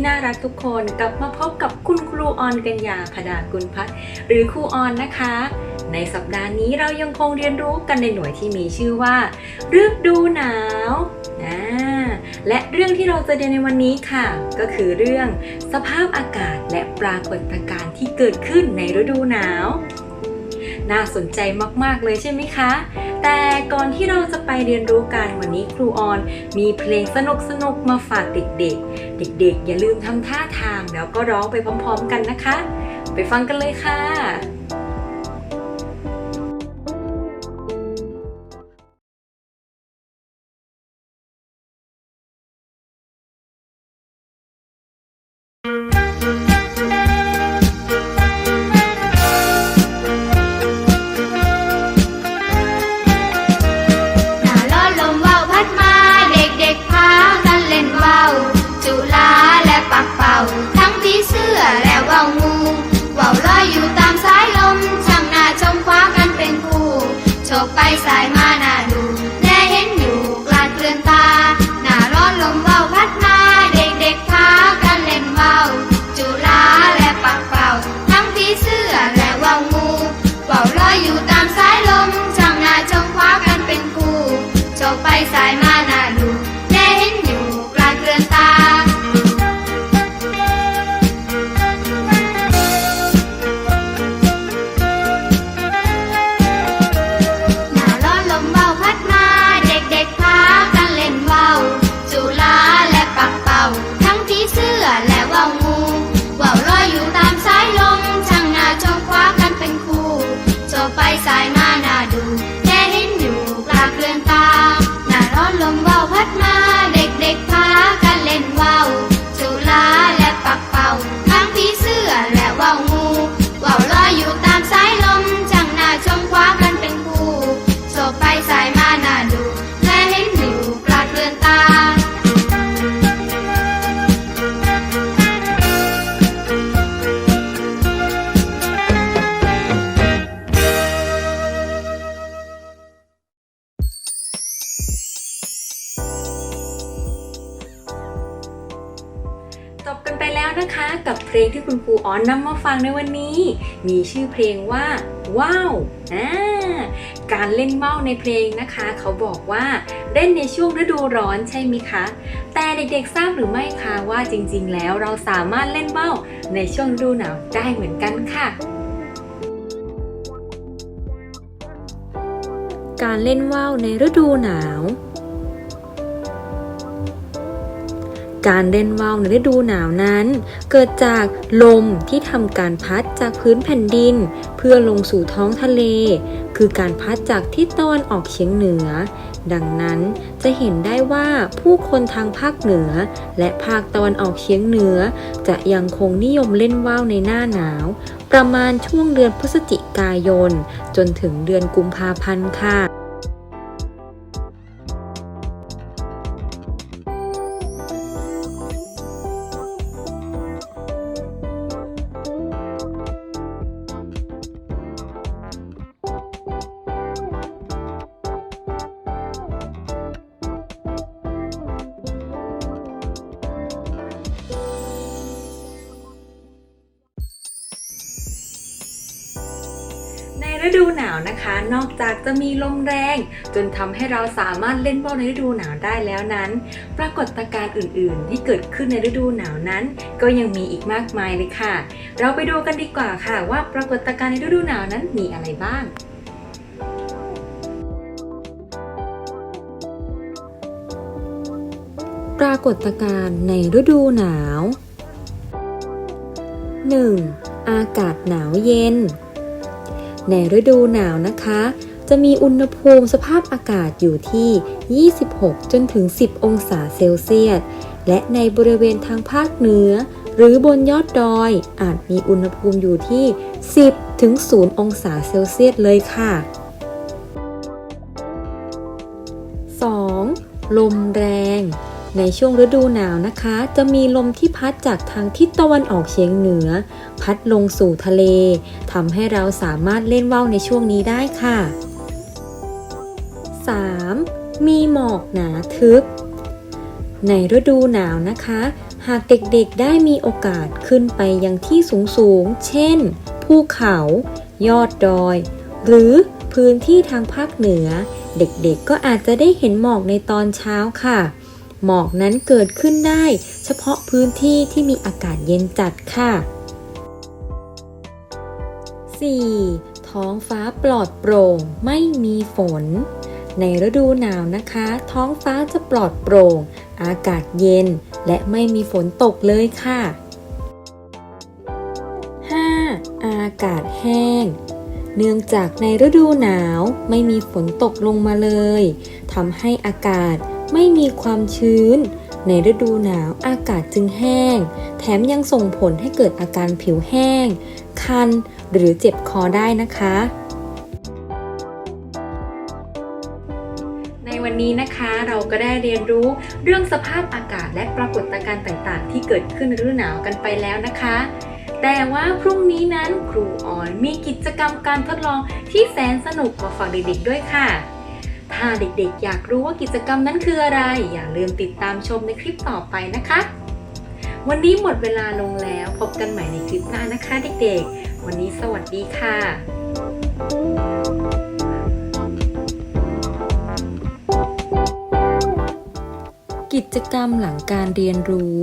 ที่น่ารักทุกคนกลับมาพบกับคุณครูออนกัญญาพดากุลพัฒน์หรือครูออนนะคะ ในสัปดาห์นี้เรายังคงเรียนรู้กันในหน่วยที่มีชื่อว่าฤดูหนาวอ่าและเรื่องที่เราจะเรียนในวันนี้ค่ะ ก็คือเรื่องสภาพอากาศและปรากฏการณ์ที่เกิดขึ้นในฤดูหนาว น่าสนใจมากๆเลยใช่ไหมคะ แต่ก่อนที่เราจะไปเรียนรู้กันวันนี้ครูออน มีเพลงสนุกๆมาฝากเด็กๆ เด็กๆ อย่าลืมทำท่าทางแล้วก็ร้องไปพร้อมๆกันนะคะ ไปฟังกันเลยค่ะ ฉบ เพลงที่คุณครูออนนำมาฟังในวันนี้ มีชื่อเพลงว่าว้าวอ่าการเล่นว่าวในเพลงนะคะ เขาบอกว่าเล่นในช่วงฤดูร้อนใช่ไหมคะ แต่เด็กๆทราบหรือไม่คะว่าจริงๆ แล้วเราสามารถเล่นว่าวในช่วงฤดูหนาวได้เหมือนกันค่ะการเล่นว่าวในฤดูหนาว การเล่นว่าวในฤดูหนาวนั้น เกิดจากลมที่ทำการพัดจากพื้นแผ่นดิน เพื่อลงสู่ท้องทะเล คือการพัดจากทิศตะวันออกเฉียงเหนือ ดังนั้นจะเห็นได้ว่าผู้คนทางภาคเหนือ และภาคตะวันออกเฉียงเหนือ จะยังคงนิยมเล่นว่าวในหน้าหนาว ประมาณช่วงเดือนพฤศจิกายน จนถึงเดือนกุมภาพันธ์ค่ะ ฤดูหนาวนะคะ นอกจากจะมีลมแรง จนทำให้เราสามารถเล่นบอลในฤดูหนาวได้แล้วนั้น ปรากฏการณ์อื่น ๆ ที่เกิดขึ้นในฤดูหนาวนั้น ก็ยังมีอีกมากมายเลยค่ะ เราไปดูกันดีกว่าค่ะ ว่าปรากฏการณ์ในฤดูหนาวนั้นมีอะไรบ้างปรากฏการณ์ในฤดูหนาว 1. อากาศหนาวเย็น ในฤดูหนาวนะคะ จะมีอุณหภูมิสภาพอากาศอยู่ที่ 26 จนถึง 10 องศาเซลเซียส และในบริเวณทางภาคเหนือ หรือบนยอดดอยอาจมีอุณหภูมิอยู่ที่ 10 ถึง 0 องศาเซลเซียสเลยค่ะ 2. ลมแรง ในช่วงฤดูหนาวนะคะ จะมีลมที่พัดจากทางทิศตะวันออกเฉียงเหนือ พัดลงสู่ทะเลทำให้เราสามารถเล่นว่าวในช่วงนี้ได้ค่ะ 3. มีหมอกหนาทึบ ในฤดูหนาวนะคะ หากเด็กๆได้มีโอกาสขึ้นไปยังที่สูงๆ เช่น ภูเขา ยอดดอย หรือพื้นที่ทางภาคเหนือ เด็กๆก็อาจจะได้เห็นหมอกในตอนเช้าค่ะ หมอกนั้นเกิดขึ้นได้ เฉพาะพื้นที่ที่มีอากาศเย็นจัดค่ะ 4. ท้องฟ้าปลอดโปร่งไม่มีฝน ในฤดูหนาวนะคะ ท้องฟ้าจะปลอดโปร่ง อากาศเย็น และไม่มีฝนตกเลยค่ะ 5. อากาศแห้งเนื่องจากในฤดูหนาวไม่มีฝนตกลงมาเลยทำให้อากาศ ไม่มีความชื้น ในฤดูหนาวอากาศจึงแห้ง แถมยังส่งผลให้เกิดอาการผิวแห้ง คัน หรือเจ็บคอได้นะคะ ในวันนี้นะคะเราก็ได้เรียนรู้เรื่องสภาพอากาศและปรากฏการณ์ต่างๆ ที่เกิดขึ้นฤดูหนาวกันไปแล้วนะคะแต่ว่าพรุ่งนี้นั้นครูออนมีกิจกรรมการทดลองที่แสนสนุกมาฝากเด็กๆด้วยค่ะ ถ้าเด็กๆ อยากรู้ว่ากิจกรรมนั้นคืออะไร อย่าลืมติดตามชมในคลิปต่อไปนะคะ วันนี้หมดเวลาลงแล้วพบกันใหม่ในคลิปหน้านะคะเด็กๆ วันนี้สวัสดีค่ะกิจกรรมหลังการเรียนรู้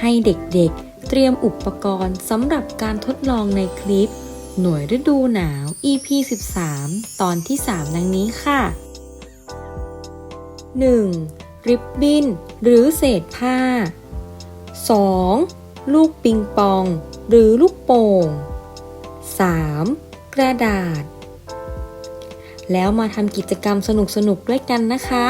ให้เด็กๆ เตรียมอุปกรณ์สำหรับการทดลองในคลิป หน่วยฤดูหนาว EP 13 ตอนที่ 3 ดังนี้ค่ะ 1. ริบบิ้น หรือเศษผ้า 2. ลูกปิงปอง หรือลูกโป่ง 3. กระดาษ แล้วมาทำกิจกรรมสนุกๆด้วยกันนะคะ